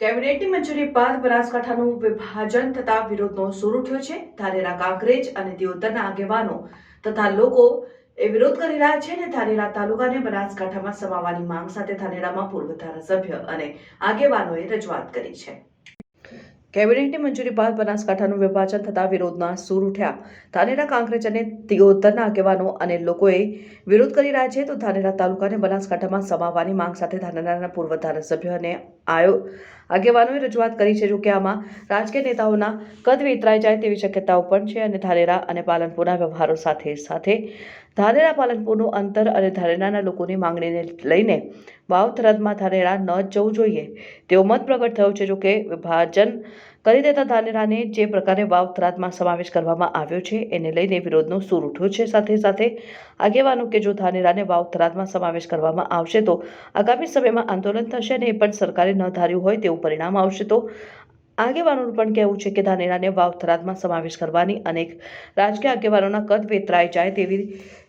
કેબિનેટની મંજૂરી બાદ બનાસકાંઠાનું વિભાજન થતા વિરોધનો સૂર ઉઠ્યો છે. ધાનેરા કાંકરેજ અને દિયોદરના આગેવાનો તથા લોકો એ વિરોધ કરી રહ્યા છે અને ધારેરા તાલુકાને બનાસકાંઠામાં સમાવવાની માંગ સાથે ધાનેરામાં પૂર્વ ધારાસભ્ય અને આગેવાનોએ રજૂઆત કરી છે. કેબિનેટની મંજૂરી બાદ બનાસકાંઠાનું વિભાજન થતા વિરોધના સૂર ઉઠ્યા. ધાનેરા કાંકરેજ અને દિયોદરના આગેવાનો અને લોકોએ વિરોધ કરી રહ્યા છે. તો ધાનેરા તાલુકાને બનાસકાંઠામાં સમાવવાની માંગ સાથે ધાનેરાના પૂર્વ ધારાસભ્ય અને આયો. આગેવાનોએ રજૂઆત કરી છે જોકે આમાં રાજકીય નેતાઓના કદ વિતરાઈ જાય તેવી શક્યતાઓ પણ છે અને ધારેરા અને પાલનપુરના વ્યવહારો સાથે સાથે ધારેરા પાલનપુરનું અંતર અને ધારેરાના લોકોની માંગણીને લઈને વાવ ધારેરા ન જવું જોઈએ તેવો મત પ્રગટ થયો છે જોકે વિભાજન કરી દેતા ધાનેરાને જે પ્રકારે વાવ થરાદમાં સમાવેશ કરવામાં આવ્યો છે એને લઈને વિરોધનો સૂર ઉઠ્યો છે. સાથે સાથે આગેવાનો કે જો ધાનેરાને વાવ થરાદમાં સમાવેશ કરવામાં આવશે તો આગામી સમયમાં આંદોલન થશે અને એ પણ સરકારે ન ધાર્યું હોય તેવું પરિણામ આવશે. તો આગેવાનોનું પણ કહેવું છે કે ધાનેરાને વાવ થરાદમાં સમાવેશ કરવાની અનેક રાજકીય આગેવાનોના કદ વેતરાઈ જાય તેવી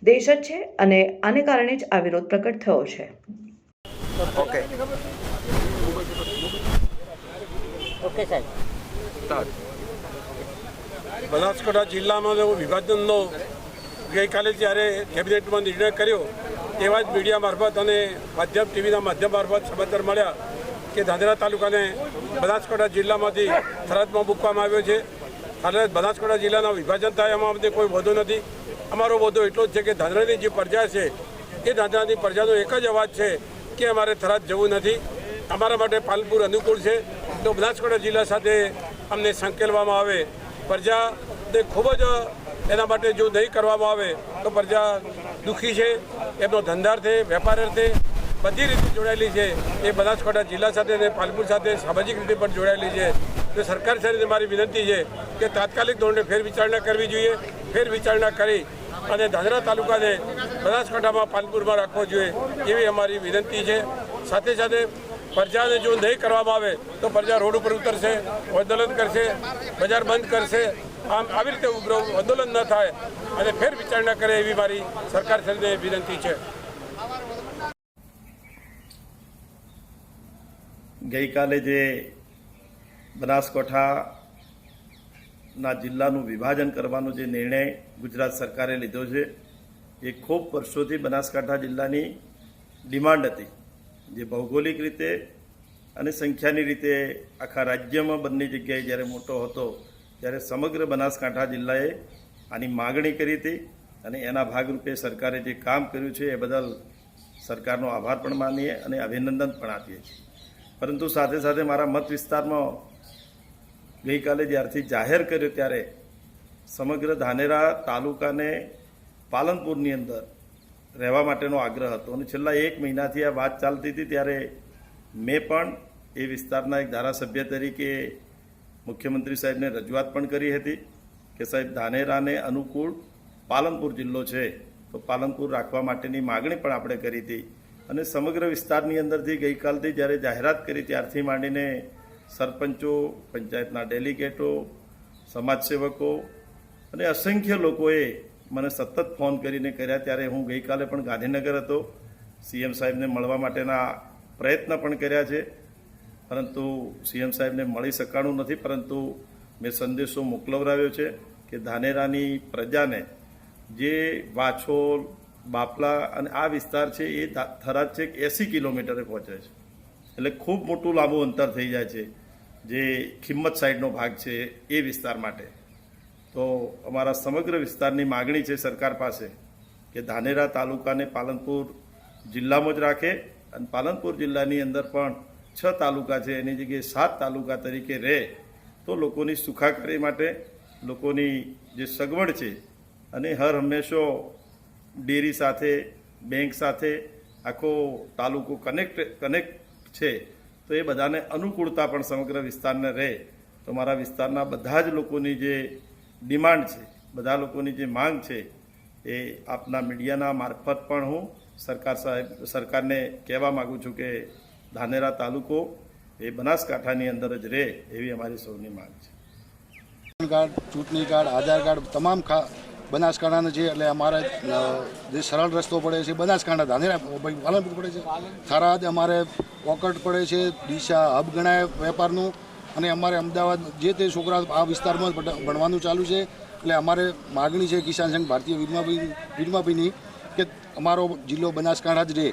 દેશ જ છે અને આને કારણે જ આ વિરોધ પ્રગટ થયો છે. ઓકે. ઓકે સાહેબ. સ્ટાર્ટ બનાસકાંઠા જિલ્લાનો જો વિભાજનનો ગઈકાલે જ્યારે કેબિનેટમાં નિર્ણય કર્યો, તેવા જ મીડિયા મારફત અને માધ્યમ ટીવીના માધ્યમ મારફત સમાચાર મળ્યા કે ધાંધ્રા તાલુકાને બનાસકાંઠા જિલ્લામાંથી સરહદમાં મૂકવામાં આવ્યો છે. અને બનાસકાંઠા જિલ્લાના વિભાજન થાય એમાં અમને કોઈ વધુ નથી. અમારો વધુ એટલો જ છે કે ધાંધ્રાની જે પ્રજા છે, એ ધાંધ્રાની પ્રજાનો એક જ અવાજ છે કે અમારે થરાદ જવું નથી. અમારા માટે પાલનપુર અનુકૂળ છે. તો બનાસકાંઠા જિલ્લા સાથે અમને સંકેલવામાં આવે. પ્રજાને ખૂબ જ એના માટે જો નહીં કરવામાં આવે, તો પ્રજા દુઃખી છે, એમનો ધંધાર્થે વેપાર અર્થે બધી રીતે જોડાયેલી છે. એ બનાસકાંઠા જિલ્લા સાથે અને પાલપુર સાથે સામાજિક રીતે પણ જોડાયેલી છે. તો સરકાર સાથે મારી વિનંતી છે કે તાત્કાલિક ધોરણે ફેર વિચારણા કરવી જોઈએ. ફેર વિચારણા કરી અને ધાંધરા તાલુકાને બનાસકાંઠામાં પાલપુરમાં રાખવો જોઈએ એવી અમારી વિનંતી છે. સાથે સાથે પ્રજાને જો નહીં કરવામાં આવે તો પ્રજા રોડ ઉપર ઉતરશે, આંદોલન કરશે, બજાર બંધ કરશે. આમ આવી રીતે ઉગ્ર આંદોલન ન થાય અને ફેર વિચારણા કરે એવી મારી સરકાર સાથે વિનંતી છે. ગઈકાલે જે બનાસકાંઠાના જિલ્લાનું વિભાજન કરવાનો જે નિર્ણય ગુજરાત સરકારે લીધો છે, એ ખૂબ વર્ષોથી બનાસકાંઠા જિલ્લાની ડિમાન્ડ હતી. જે ભૌગોલિક રીતે અને સંખ્યાની રીતે આખા રાજ્યમાં બંને જગ્યાએ જ્યારે મોટો હતો, ત્યારે સમગ્ર બનાસકાંઠા જિલ્લાએ આની માગણી કરી હતી અને એના ભાગરૂપે સરકારે જે કામ કર્યું છે, એ બદલ સરકારનો આભાર પણ માનીએ અને અભિનંદન પણ આપીએ છીએ. પરંતુ સાથે સાથે મારા મત વિસ્તારમાં ગઈકાલે જ્યારથી જાહેર કર્યો, ત્યારે સમગ્ર ધાનેરા તાલુકાને પાલનપુરની અંદર રહેવા માટેનો આગ્રહ હતો. અને છેલ્લા એક મહિનાથી આ વાત ચાલતી હતી ત્યારે મેં પણ એ વિસ્તારના એક ધારાસભ્ય તરીકે મુખ્યમંત્રી સાહેબને રજૂઆત પણ કરી હતી કે સાહેબ, ધાનેરાને અનુકૂળ પાલનપુર જિલ્લો છે, તો પાલનપુર રાખવા માટેની માગણી પણ આપણે કરી હતી. અને સમગ્ર વિસ્તારની અંદરથી ગઈકાલથી જ્યારે જાહેરાત કરી ત્યારથી માંડીને સરપંચો, પંચાયતના ડેલિગેટો, સમાજસેવકો અને અસંખ્ય લોકોએ મને સતત ફોન કરીને કર્યા ત્યારે હું ગઈકાલે પણ ગાંધીનગર હતો. સીએમ સાહેબને મળવા માટેના પ્રયત્ન પણ કર્યા છે. પરંતુ સીએમ સાહેબને મળી શકાણું નથી, પરંતુ મેં સંદેશો મોકલવરાવ્યો છે કે ધાનેરાની પ્રજાને જે વાછોલ, બાપલા અને આ વિસ્તાર છે એ થરાદ છેક એંસી કિલોમીટરે પહોંચે છે. એટલે ખૂબ મોટું લાંબુ અંતર થઈ જાય છે. જે ખિંમત સાઈડનો ભાગ છે એ વિસ્તાર માટે. અમારા સમગ્ર વિસ્તારની માગણી છે સરકાર પાસે કે ધાનેરા તાલુકાને પાલનપુર જિલ્લામાં જ રાખે અને પાલનપુર જિલ્લાની અંદર પણ છ તાલુકા છે, એની જગ્યાએ સાત તાલુકા તરીકે રહે તો લોકોની સુખાકારી માટે લોકોની જે સગવડ છે અને હર હંમેશો ડેરી સાથે, બેંક સાથે આખો તાલુકો કનેક્ટ કનેક્ટ છે તો એ બધાને અનુકૂળતા પણ સમગ્ર વિસ્તારને રહે. તો મારા વિસ્તારના બધા જ લોકોની જે ડિમાન્ડ છે. બધા લોકોની જે માંગ છે એ આપના મીડિયાના મારફત પણ હું સરકાર સાહેબ, સરકારને કહેવા માગું છું કે ધાનેરા તાલુકો એ બનાસકાંઠાની અંદર જ રહે એવી અમારી સૌની માંગ છે. કાર્ડ ચૂંટણી કાર્ડ આધાર કાર્ડ તમામ ખા, બનાસકાંઠાના છે એટલે અમારે જે સરળ રસ્તો પડે છે, બનાસકાંઠા, ધાનેરા પાલનપુર પડે છે. થરાદ અમારે પોકટ પડે છે, દિશા, હબ ગણાય વેપારનું. અને અમારે અમદાવાદ જે તે છોકરા આ વિસ્તારમાં ભણવાનું ચાલુ છે, એટલે અમારે માગણી છે કિસાન સંઘ ભારતીય વિરમાભાઈ વિરમાભાઈની કે અમારો જિલ્લો બનાસકાંઠા જ રહે.